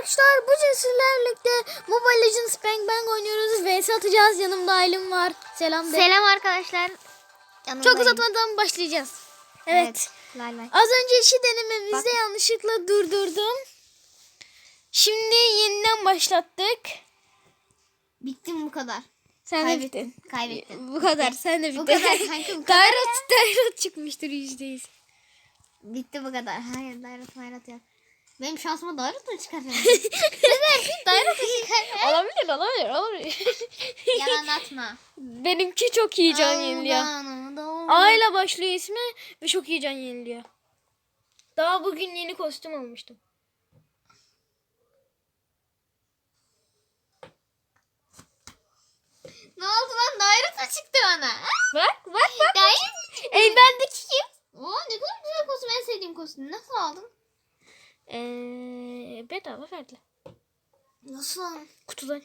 arkadaşlar. Bugün sizlerle birlikte Mobile Legends Bang Bang oynuyoruz. VS atacağız. Yanımda Aylin var. Selam de. Selam arkadaşlar. Çok Yanımdayım. uzatmadan başlayacağız. Evet. Lay lay. Az önce işi denememizde yanlışlıkla durdurdum. Şimdi yeniden başlattık. Bittim bu kadar. Sen de bittin. Kaybettim. Bu kadar. Sen de bittin. Bu kadar kanka bu kadar. Dairot, dairot çıkmıştır yüzdeyiz. Bitti bu kadar. Hayır dairat mayrat yok. Benim şansıma dairat mı çıkartıyorsun? Neden? Dairat mı çıkartıyorsun? Olabilir, olabilir, olabilir. Yalan atma. Benimki çok iyi can yeniliyor. A ile başlıyor ismi ve çok iyi can yeniliyor. Daha bugün yeni kostüm almıştım. Ne oldu lan? Dairat mı çıktı bana? Bak bak bak. Dairat çıktı. Ey bendeki kim? Oo ne kadar güzel kostüm. En sevdiğim kostüm. Nasıl aldın? Eee bedava verdiler. Nasıl? Kutudan.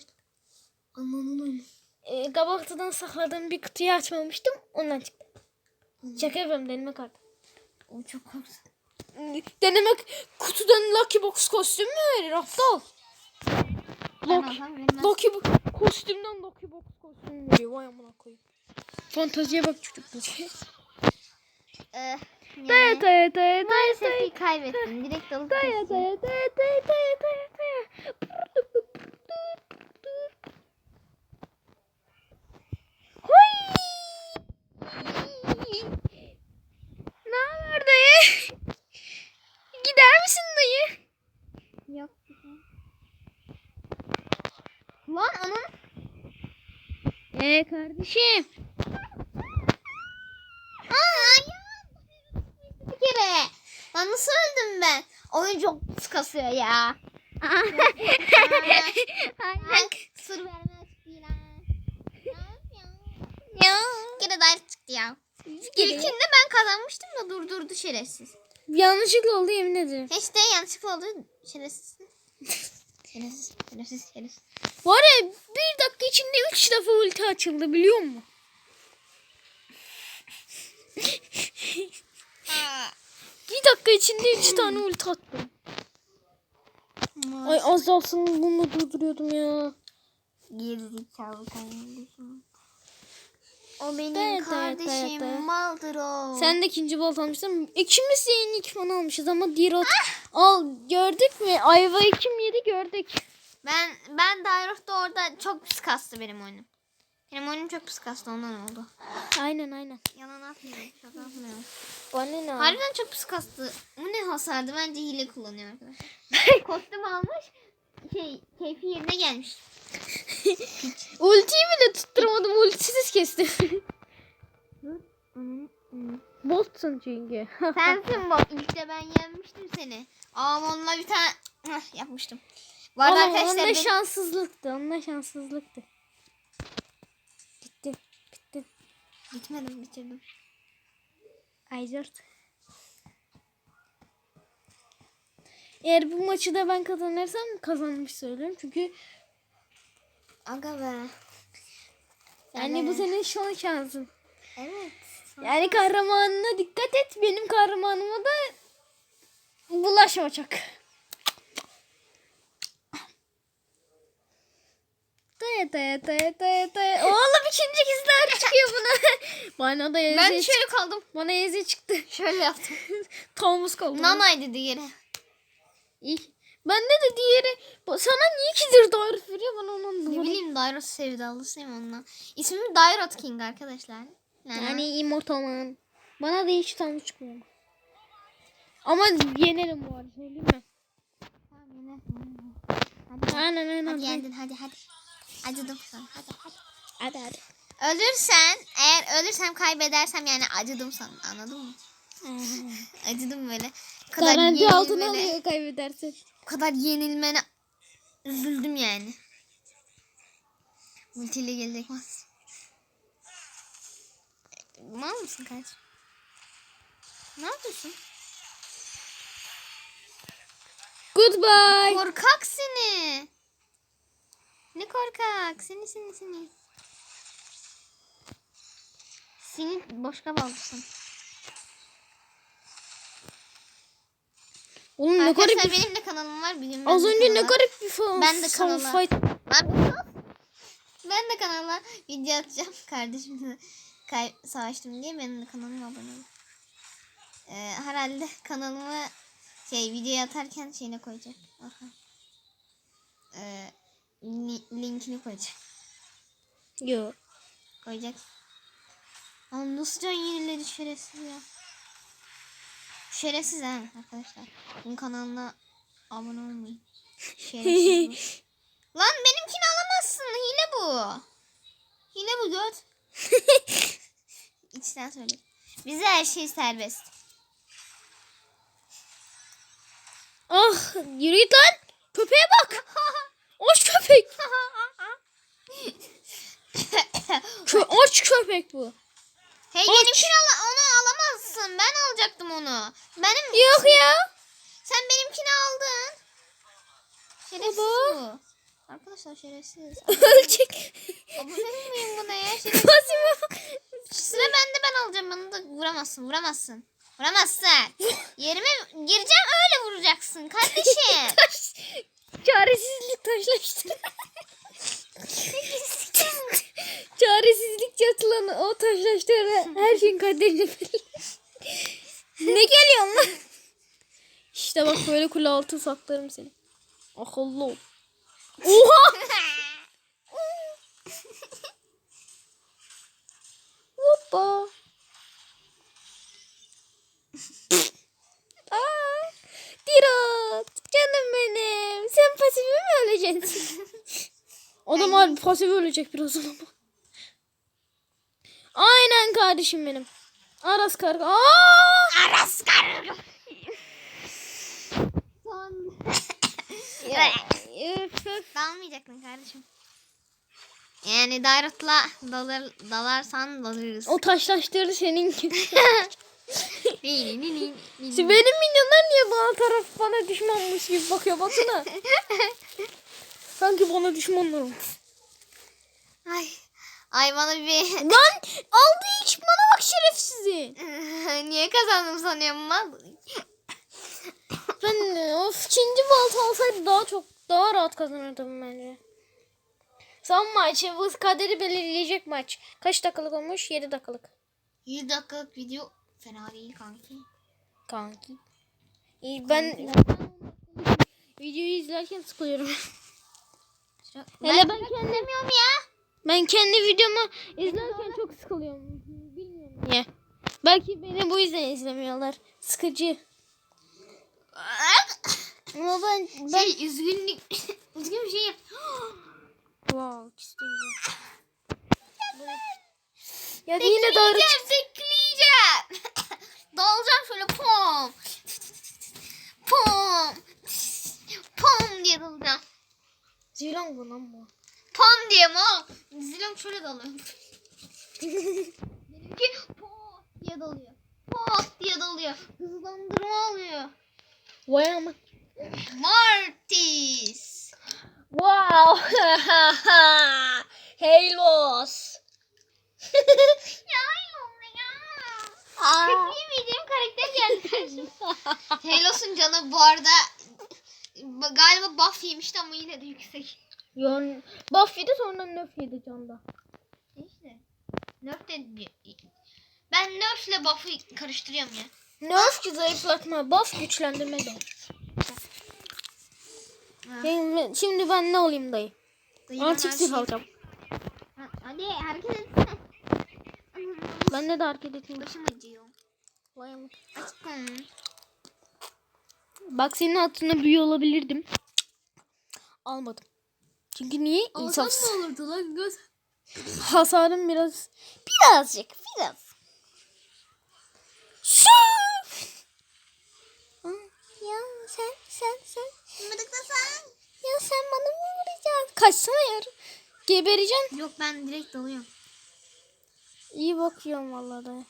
Ananın öyle. Eee kabaktadan sakladığım bir kutuyu açmamıştım. Ondan çıktı. Şaka yapıyorum deneme kartı. O çok korktum. Denemek kutudan Lucky Box kostüm mü verir aptal? Lucky. Lucky Bo- kostümden Lucky Box kostüm veriyor. Vay amına koyayım. Fantaziye bak çocuk. Ee, Daya daya daya daya daya kaybettim. Direkt alıp daya daya daya daya daya daya daya. Hoy! Ne haber dayı? Gider misin dayı? Yok. Lan anam. Ee kardeşim. Aa ya. Bir kere. Lan nasıl öldüm ben? Oyun çok kasıyor ya. Bak sır vermez. Ya. Bir kere dair çıktı ya. İlkinde ben kazanmıştım da durdurdu şerefsiz. Yanlışlıkla oldu yemin ederim. İşte yanlışlıkla oldu şerefsiz. Şerefsiz, şerefsiz, şerefsiz. Var ya bir dakika içinde üç defa ulti açıldı biliyor musun? Dakika içinde üç tane ulti attım. Ay az dalsın bunu durduruyordum ya. Gerizekalı kardeşim. O benim evet, kardeşim evet, evet. maldır o. Sen de ikinci bolt almışsın. İkimiz de yeni ikman almışız ama Dirot al gördük mü? Ayvayı kim yedi gördük. Ben ben Dairoh'ta orada çok pis kastı benim oyunum. Benim oyunum çok pis kastı ondan oldu. Aynen aynen. Yalan atmıyorum. Atmıyorum. Bana ne? Harbiden çok pis kastı. Bu ne hasardı? Bence hile kullanıyor arkadaşlar. Kostüm almış. Şey, keyfi yerine gelmiş. Ultiyi bile tutturamadım. Ultisiz kestim. Boltsun çünkü. Sensin. İlk de ben yenmiştim seni. Ama onunla bir tane Hah, yapmıştım. Bu arada Ama arkadaşlar onda benim- şanssızlıktı. Onda şanssızlıktı. Gitti. Bitti. Bitmedim bitirdim. Ayzert. Eğer bu maçı da ben kazanırsam kazanmış söylüyorum. Çünkü Aga be. yani bu senin son şansın. Evet. Yani kahramanına dikkat et. Benim kahramanıma da bulaşma çok. Daya daya daya daya daya. Oğlum ikinci kızlar çıkıyor buna. Bana da Ben şöyle kaldım. Bana ezi çıktı. Şöyle yaptım. Thomas kaldı. Nanaydı diğeri. İyi. Bende de diğeri. Bu- Sana niye ikidir tarif veriyor bana onu Ne anlamadım. bileyim Dairot sevdalısıyım onunla. İsmim Dairot King arkadaşlar. Yani immortal man. Bana da hiç tam çıkmıyor. Ama yenerim bu arada söyleyeyim mi? Tamam, yine. Hadi, aynen. hadi Hadi yendin hadi hadi. Acıdım sana hadi hadi. hadi. hadi. Ölürsen eğer ölürsem kaybedersem yani acıdım sana anladın mı? Acıdım böyle. Bu kadar Garanti altına yenilmene, alıyor kaybedersin. bu kadar yenilmene üzüldüm yani. Multiyle gelecek mas. Mal mısın kaç? Ne yapıyorsun? Goodbye. Korkak seni. Ne korkak. Seni seni seni. Seni boşka baldırsın. Oğlum ne garip. Arkadaşlar benim de kanalım var. Bilin Az önce ne garip bir falan. Ben de kanala- fight. Bir. Ben de kanala video atacağım. Kardeşimle kay savaştım diye benim de kanalıma abone olun. Ee, herhalde kanalımı şey video atarken şeyine koyacağım. Bakın. Ee, li- linkini koyacağım. Yo. Koyacak. Lan nasıl can yeniledi şerefsiz ya. Şerefsiz ha arkadaşlar. Bunun kanalına abone olmayın. Şerefsiz. Lan benimkini alamazsın. Hile bu. Hile bu göt. İçten söyle. Bize her şey serbest. ah yürü git lan. Köpeğe bak. Aç köpek. Kö aç köpek bu. Hey Aç. benimkini ala onu alamazsın. Ben alacaktım onu. Benim Yok ya. sen benimkini aldın. Şerefsiz bu. Arkadaşlar şerefsiz. Ölecek. Abone olmayın buna ya. Şerefsiz. Sıra bende ben alacağım. Bana da vuramazsın. Vuramazsın. Vuramazsın. Yerime gireceğim öyle vuracaksın kardeşim. Çaresizlik taşlaştı. Çaresizlik yatılan o bilir. ne geliyorsun lan? İşte bak böyle kule altı saklarım seni. Akıllı ol. Oha! Hoppa. Aa, Dirat, canım benim. Sen pasifi mi öleceksin? Adam harbi pasif ölecek birazdan ama. Aynen kardeşim benim. Aras karga. Aa! Aras karı. Son. Öf. Dalmayacaktın kardeşim. Yani Dairat'la dalar, dalarsan dalarız. O taşlaştırdı senin gibi. Ni, ni, ni, ni, ni. Benim minyonlar niye bana taraf bana düşmanmış gibi bakıyor baksana. Sanki bana düşmanlar. Ay. Ay bana bir... Lan aldı hiç bana bak şerefsizi. Niye kazandım sanıyorum mal? Ben e, of ikinci balta alsaydı daha çok daha rahat kazanırdım bence. Son maç bu kaderi belirleyecek maç. Kaç dakikalık olmuş? 7 dakikalık. 100 dakikalık video fena değil kanki. Kanki. İyi, ben videoyu izlerken sıkılıyorum. Hele ben kendim Demiyorum ya. Ben kendi videomu izlerken çok sıkılıyorum. Bilmiyorum niye. Belki beni bu yüzden izlemiyorlar. Sıkıcı. Ama ben ben Şey üzgünlük. Üzgün bir şey yap. wow istiyorum. Ya yine doğru Bekleyeceğim, bekleyeceğim. Dalacağım şöyle pom. Pom. Pom diye dalacağım. Zilan bu lan bu. Pom diye mal. Zilom şöyle dalıyor. Benimki pom diye dalıyor. Pom diye dalıyor. Hızlandırma alıyor. Vay ama. Martis. Wow. Hellos. ya hayır ya. Çok iyi bildiğim karakter geldi karşıma. Helos'un canı bu arada galiba buff yemişti ama yine de yüksek. Yani buff yedi sonra nerf yedi canda. İşte. Nerf de ben Nerf ile buff'ı karıştırıyorum ya. Nerf ki zayıflatma, buff güçlendirme de. Şimdi, şimdi ben ne olayım dayı? Dayı Antik sif şeyi- alacağım. Ha- Hadi hareket etsene. Ben de de hareket eteyim. Başım acıyor. Vay. Aşkım. Bak senin hatırına büyü olabilirdim. Almadım. Çünkü niye? İnsafsız. olurdu lan göz? Hasarım biraz. Birazcık. Biraz. Şu. Ya sen sen sen. Mıdıklasan. Ya sen bana mı vuracaksın? Kaçsana ya. Gebereceksin. Yok ben direkt dalıyorum. İyi bakıyorum vallahi da. Aman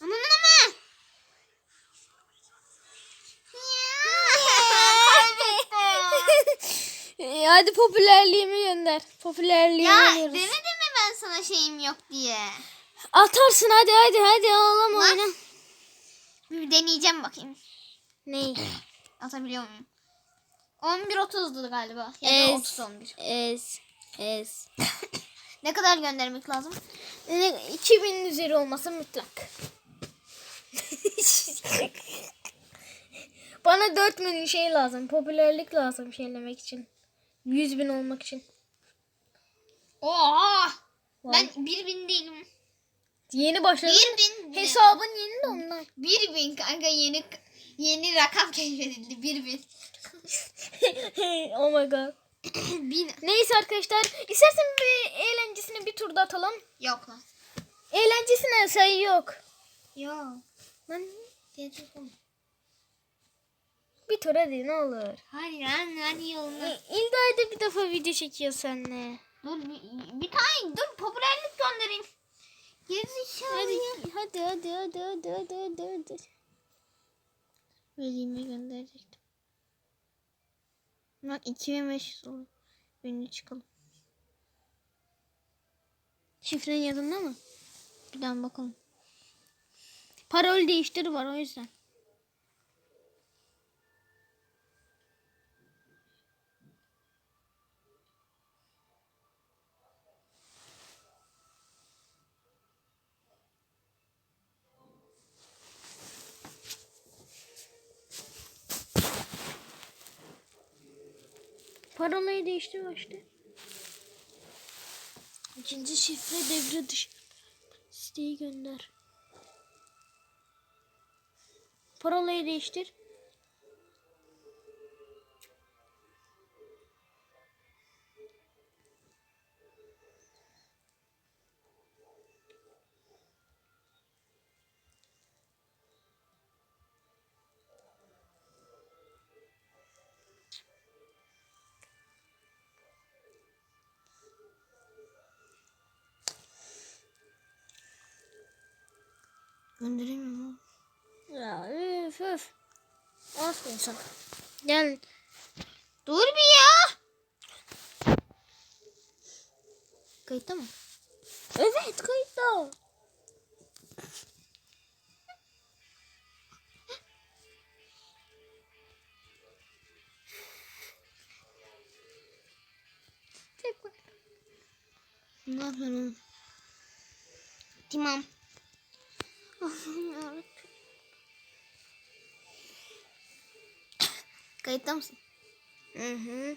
aman. E, hadi popülerliğimi gönder. Popülerliğimi Ya veriyoruz. demedim mi ben sana şeyim yok diye. Atarsın hadi hadi hadi ağlama Lan. oyna. Bir deneyeceğim bakayım. Ney? Atabiliyor muyum? 11.30'du galiba. Ya da Ez. 30 11. Ez. Ez. Ne kadar göndermek lazım? Ne- 2000 üzeri olması mutlak. Bana 4000 şey lazım. Popülerlik lazım şeylemek için. 100 bin olmak için. Oha! Ben 1000 değilim. Yeni başladım. 1000 Hesabın yeni de ondan. 1000 kanka yeni yeni rakam keşfedildi 1000. oh my god. 1000 Neyse arkadaşlar. istersen bir eğlencesine bir tur da atalım. yok lan. Eğlencesine sayı yok. Yok. Lan Telefon. Bir tur hadi ne olur. Hadi lan hadi yoluna. İlda ayda bir defa video çekiyor seninle. Dur bir, bir tane dur popülerlik göndereyim. Gerizekalı Hadi ya. hadi hadi hadi hadi hadi hadi hadi. Velime gönderecektim. Bak 2500 oldu. Ünlü çıkalım. Şifren yanında mı? Bir daha bakalım. Parol değiştir var o yüzden. Değiştir işte. İkinci şifre devre dışı. Siteyi gönder. Parolayı değiştir. Gönderemiyorum. Ya üf üf. Aferin sana. Gel. Dur bir ya. Kayıtta mı? Evet kayıtta. Ne yapıyorum? Tamam. Allah'ım yarabbim. Kayıtta mısın? Hı hı.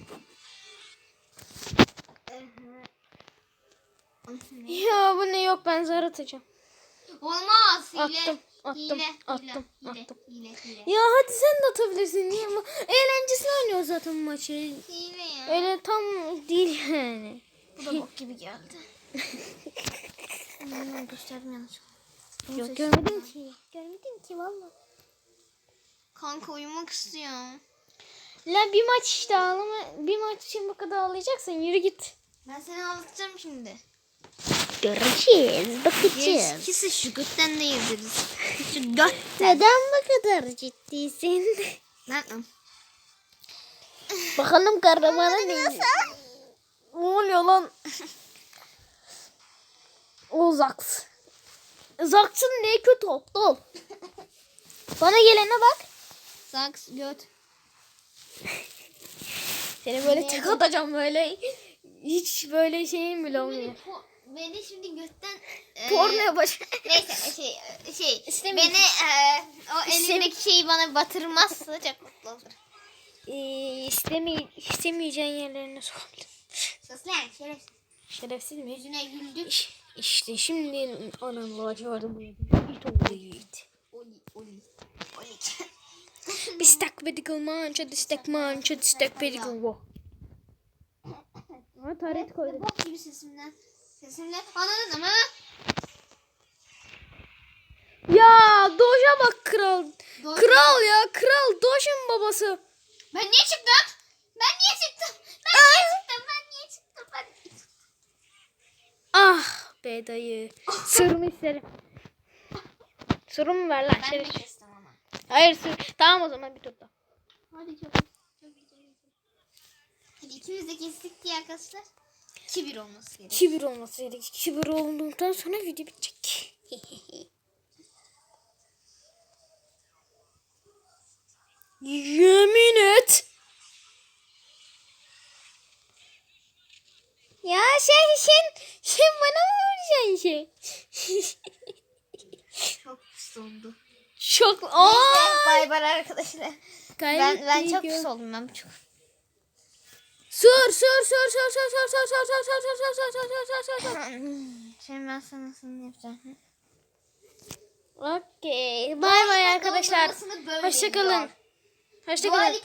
Ya bu ne yok ben zar atacağım. Olmaz. Hile. Attım, attım, hile, attım, hile, attım. Hile, hile. Ya hadi sen de atabilirsin. Niye ama eğlencesine oynuyor zaten maçı. Hile ya. Öyle tam değil yani. Bu da bok gibi geldi. Ben gösterdim yanlış. Yok görmedim ki. Görmedim ki valla. Kanka uyumak istiyorum. La bir maç işte ağlama. Bir maç için bu kadar ağlayacaksan yürü git. Ben seni anlatacağım şimdi. Göreceğiz, bakacağız. İkisi şu götten de yediririz. Şu göt. Neden bu kadar ciddisin? Lan. Bakalım kahramana ne? Ne oluyor lan? o Zaks. Zaks'ın ne kötü aptal. Bana gelene bak. Saks göt. Seni böyle tek atacağım böyle. Hiç böyle şeyim bile olmuyor. Beni şimdi götten e, Porno yapacağım. Neyse şey şey İstemiyorum. beni e, o elindeki şeyi bana batırmazsa çok mutlu olurum. Ee, isteme, istemeyeceğin yerlerine sokabilirim. Sus lan şerefsiz. Şerefsiz mi? Yüzüne güldük. İş- İşte şimdi anam lacivardı bu. It oldu yiğit. Bistak medical mancha, distek mancha, distek medical wo. Ha taret koydum. Bok gibi sesimden. Sesimden anladın ama. Ya Doja bak kral. Doğru. Kral ya kral Doja'nın babası. Ben niye çıktım? Ben niye çıktım? Ben niye çıktım? Ben niye çıktım? Ben niye çıktım? Ah be dayı. Sırrımı isterim. Sırrımı ver lan Ben de kestim ama. Hayır sır. Tamam o zaman bir tur daha. Hadi çok. Hadi ikimiz de kestik diye arkadaşlar. 2-1 olması gerek. Kibir olması gerek. Kibir olduktan sonra video bitecek. Yemin et. Ya sen sen sen bana mı vuracaksın şey? Çok pis oldu. Çok aa. Bay bay arkadaşlar. Ben ben çok pis oldum ben çok. Sür sür sür sür sür sür sür sür sür sür sür sür sür sür sür sür sür. Şimdi ben sana nasıl yapacağım? Okey. Bay bay arkadaşlar. Hoşçakalın. Hoşçakalın.